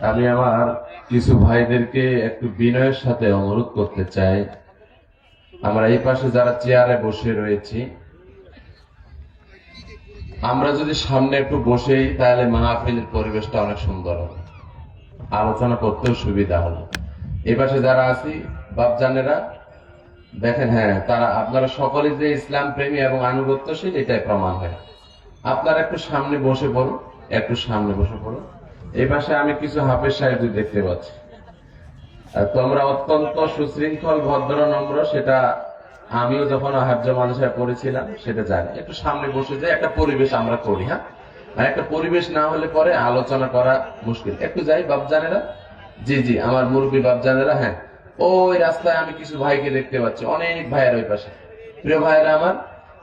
আমি আমার কিছু ভাইদেরকে একটু বিনয়ের সাথে অনুরোধ করতে চাই। আমরা এই পাশে যারা চেয়ারে বসে রয়েছি, আমরা যদি সামনে একটু বসেই, তাহলে মাহফিলের পরিবেশটা অনেক সুন্দর হবে। আলোচনা করতেও সুবিধা হলো। এই পাশে যারা আছি, বাপজানেরা, দেখেন হ্যাঁ তারা, আপনারা সকলে যে ইসলাম প্রেমী এবং আনুগত্যশীল, এটাই প্রমাণ হয়। আপনারা একটু সামনে বসে পড়ুন, একটু সামনে বসে পড়ুন। এই পাশে আমি কিছু হাফেজ সাহেব দেখতে পাচ্ছি। তোমরা অত্যন্ত সুশৃঙ্খল, ভদ্র, নম্র, সেটা আমিও যখন হাজ্য মানুষের পড়েছিলাম সেটা জানি। একটু সামনে বসে যাই, একটা পরিবেশ আমরা করি হ্যাঁ? আর একটা পরিবেশ না হলে পরে আলোচনা করা মুশকিল। একটু যাই, বাপজানেরা? জি জি, আমার মুরব্বী বাপজানেরা হ্যাঁ। ওই রাস্তায় আমি কিছু ভাইকে দেখতে পাচ্ছি, অনেক ভাইয়ের ওই পাশে। প্রিয় ভাইয়েরা আমার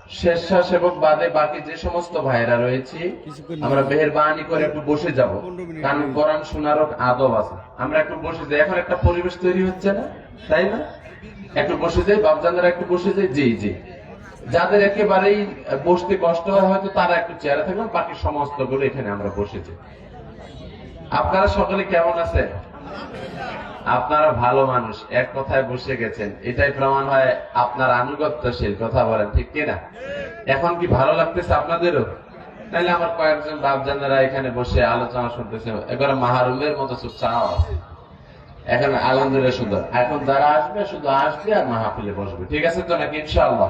স্বেচ্ছাসেবক বাদে বাকি যে সমস্ত ভাইয়েরা রয়েছে আমরা মেহরবানি করে একটু বসে যাব। কারণ কোরআন শোনারও আদব আছে। আমরা একটু বসে যাই। এখন একটা পরিবেশ তৈরি হচ্ছে না তাই না? একটু বসে যাই বাপজানরা একটু বসে যাই। জি জি। যাদের একেবারেই বসতে কষ্ট হয় হয়তো তারা একটু চেয়ারে থাকবেন বাকি সমস্তগুলো এখানে আমরা বসেছি আপনারা সকলে কেমন আছেন? আপনারা ভালো মানুষ, এক কথায় বসে গেছেন। এটাই প্রমাণ হয় আপনার আনুগত্যশীল, কথা বলেন, ঠিক কিনা এখন কি ভালো লাগতেছে আপনাদেরও? তাহলে আমার কয়েকজন বাপজানেরা এখানে বসে আলোচনা শুনতেছে। এবারে মাহারুমের মতো চুপচাপ আছে। এখন আলহামদুলিল্লাহ সুন্দর। এখন যারা আসবে, শুধু আসবে আর মাহফিলে বসবে। ঠিক আছে তো নাকি? ইনশাআল্লাহ।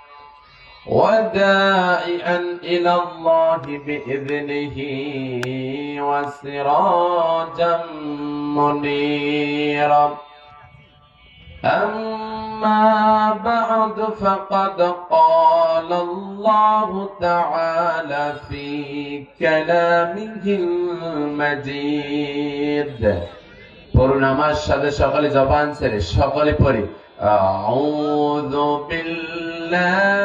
ودائعا إلى الله بإذنه وسراجا منيرا أما بعد فقد قال الله تعالى في كلامه المجيد পড়ুন আমার সাথে সকালে জবান ছেড়ে সকলে পড়ি أعوذ بالله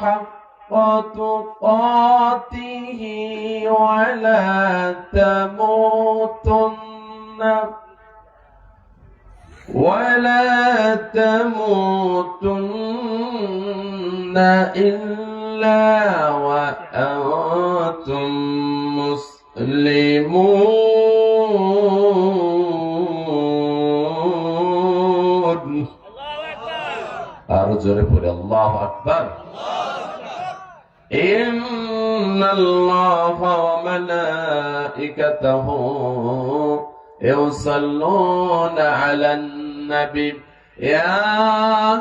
حق تقاته ولا تموتن. ولا تموتن إلا وأنتم مسلمون. الله أكبر. أرجو الله أكبر. الله وملائكته يصلون على النبي يا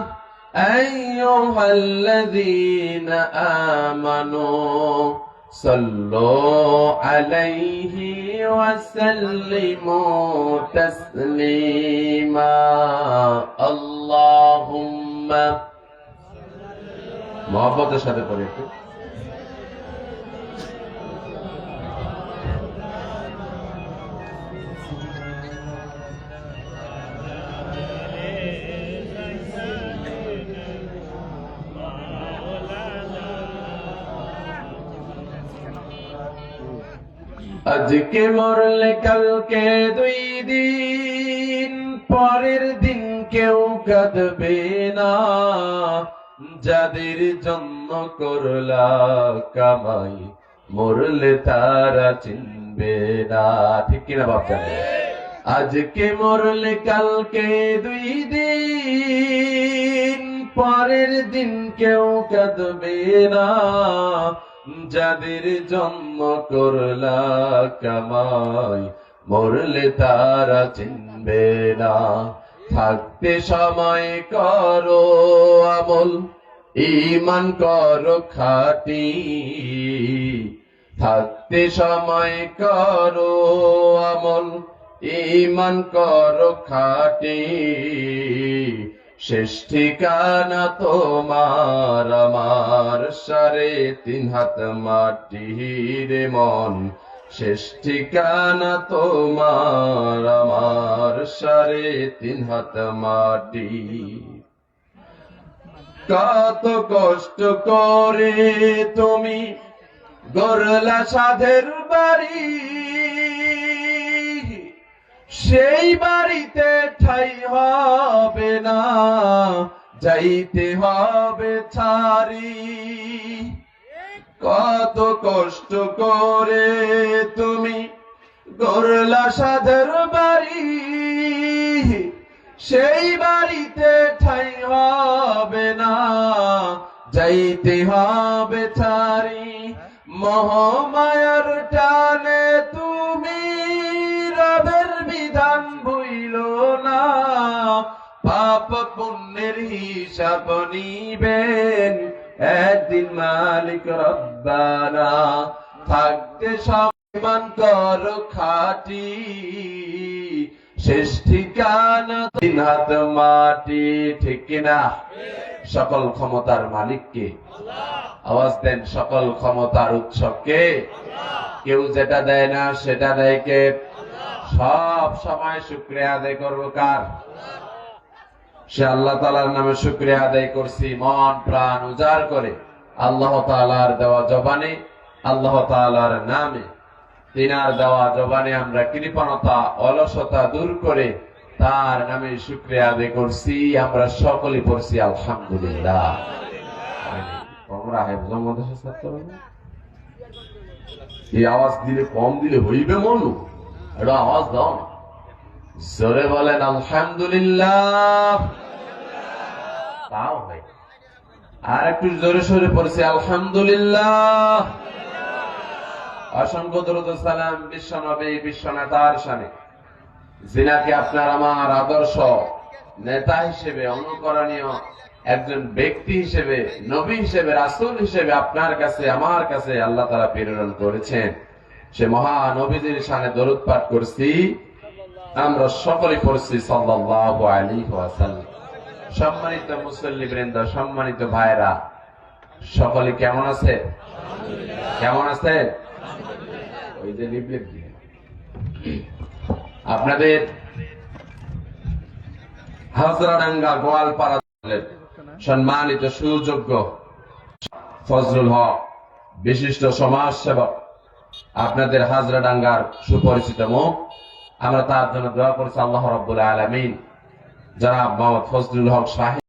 أيها الذين آمنوا صلوا عليه وسلموا تسليما اللهم মহব্বতের সাথে পড়ে একটু আজকে মরলে কালকে দুই দিন, পরের দিন কেউ কাঁদবে না। যাদের জন্য করলা কামাই, মরলে তারা চিনবে না। ঠিক কিনা বাপ আজকে মরলে কালকে দুই দিন, পরের দিন কেউ কাঁদবে না। যাদের জন্ম করলা কামাই, মরলে তারা চিনবে না। থাকতে সময় করো আমল ইমান করো খাটি। থাকতে সময় করো আমল ইমান করো খাটি। শেষ ঠিকানা তোমার, আমার সারে তিন হাত মাটি রে মন। শেষ ঠিকানা তোমার, আমার সারে তিন হাত মাটি। কত কষ্ট করে তুমি গরলা সাধের বাড়ি। সেই বাড়িতে ঠাই হবে না, যাইতে হবে ছাড়ি। কত কষ্ট করে তুমি গরলা সাধের বাড়ি, সেই বাড়িতে ঠাই হবে না, যাইতে হবে ছাড়ি। মহামায়ার টানে তুমি হিসাব নিবেন একদিন মালিক রব্বানা থাকতে খাটি তিন হাত মাটি ঠিক সকল ক্ষমতার মালিককে আওয়াজ দেন সকল ক্ষমতার উৎসবকে কেউ যেটা দেয় না, সেটা দেয় কে? সব সময় শুক্রিয়া আদায় করব কার? সে আল্লাহ তালার নামে শুক্রিয়া আদায় করছি, মন, প্রাণ উজাড় করে। আল্লাহ তালার দেওয়া জবানে, আল্লাহ তালার নামে। তিনার দেওয়া জবানে আমরা কৃপণতা, অলসতা দূর করে তার নামে শুক্রিয়া আদায় করছি, আমরা সকলে পড়ছি, আলহামদুলিল্লাহ। এই আওয়াজ দিলে কম দিলে হইবে মনু? এটা আওয়াজ দাও না। জোরে বলেন, আলহামদুলিল্লাহ। তাও হয় আর একটু জোরে সোরে পড়ছি, আলহামদুলিল্লাহ। অসংখ্য দরুদ সালাম বিশ্ব নবী, বিশ্ব নেতার সামনে। যিনাকে আপনার আমার আদর্শ নেতা হিসেবে, অনুকরণীয় একজন ব্যক্তি হিসেবে, নবী হিসেবে, রাসূল হিসেবে আপনার কাছে, আমার কাছে আল্লাহ তারা প্রেরণ করেছেন। সে মহা নবীদের সামনে দরুদ পাঠ করছি। আমরা সকলে পড়ছি সাল্লাল্লাহু আলাইহি ওয়াসাল্লাম। সম্মানিত মুসল্লি বৃন্দ, সম্মানিত ভাইরা সকলে কেমন আছে? কেমন আছে? ওই যে লিপলেট দিয়ে। আপনাদের হাজরাডাঙ্গা গোয়ালপাড়া সম্মানিত সুযোগ্য ফজলুল হক, বিশিষ্ট সমাজ সেবক আপনাদের হাজরাডাঙ্গার সুপরিচিত মুখ। আমরা তার জন্য দোয়া করছি আল্লাহ রব্বুল আলমিন। যারা মোহাম্মদ ফজলুল হক সাহেব